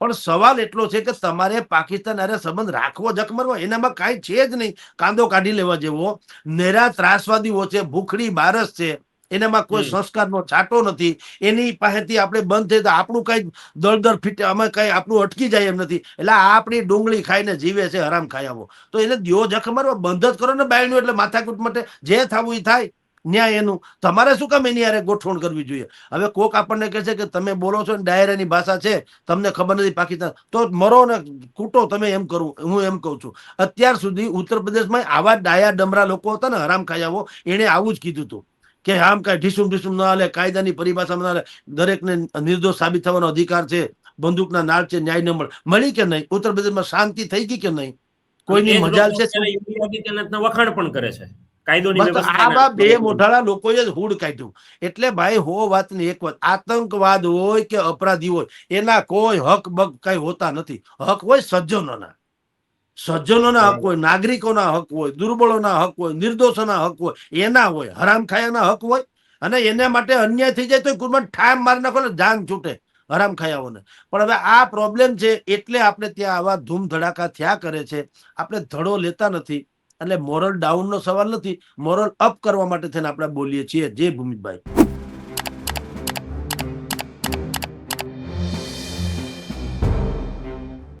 પણ સવાલ એટલો છે કે તમારે પાકિસ્તાન હારે સંબંધ રાખવો જખમરવો એનામાં કાંઈ છે જ નહીં. કાંદો કાઢી લેવા જેવો. નેરા ત્રાસવાદીઓ છે ભૂખડી બારસ છે એનામાં કોઈ સંસ્કારનો છાંટો નથી. એની પાસેથી આપણે બંધ થઈ તો આપણું કઈ દળદર ફીટે અમે કઈ આપણું અટકી જાય એમ નથી. એટલે આ આપણી ડુંગળી ખાઈને જીવે છે હરામ ખાયાવો તો એને દિયો જખમરવા બંધ જ કરો ને બાયણું એટલે માથાકૂટ માટે. જે થવું એ થાય. ન્યાય એનું. તમારે શું કામ એની યારે ગોઠવણ કરવી જોઈએ? હવે કોક આપણને કહે છે કે તમે બોલો છો ને ડાયરાની ભાષા છે તમને ખબર નથી પાકિસ્તાન. તો મરો ને કૂટો તમે એમ કરું હું એમ કહું છું. અત્યાર સુધી ઉત્તર પ્રદેશમાં આવા ડાયા ડમરા લોકો હતા ને હરામ ખાયાઓ એણે આવું જ કીધું હતું કે આમ કાંઈ ઢીસુમ ઢીસુમ ના હાલે કાયદાની પરિભાષામાં ના હાલે. દરેકને નિર્દોષ સાબિત થવાનો અધિકાર છે બંદૂકના નાળ છે ન્યાય ન મળે. મળી કે નહીં? ઉત્તર પ્રદેશમાં શાંતિ થઈ ગઈ કે નહીં? કોઈની મજાલ છે? વખાણ પણ કરે છે. કાયદોની બસ તો વ્યવસ્થાના- આવા બે મોઢાળા લોકોએ જ હુડ કાઢ્યું. એટલે ભાઈ હો વાતની એક વાત આતંકવાદ હોય કે અપરાધી હોય એના કોઈ હક બક કઈ હોતા નથી. હક હોય સજ્જનોના. સજ્જનોના હક હોય નાગરિકોના હક હોય દુર્બળોના હક હોય નિર્દોષોના હક હોય એના હોય હરામખાયાના હક હોય અને એના માટે અન્યાય થઈ જાય તો કુરબાન ઠામ મારી નાખો ને જાન છૂટે હરામ ખાયાઓને પણ હવે આ પ્રોબ્લેમ છે એટલે આપણે ત્યાં આવા ધૂમ ધડાકા થયા કરે છે. આપણે ધડો લેતા નથી. એટલે મોરલ ડાઉન નો સવાલ નથી મોરલ અપ કરવા માટે થઈને આપણે બોલીએ છીએ. જે ભૂમિભાઈ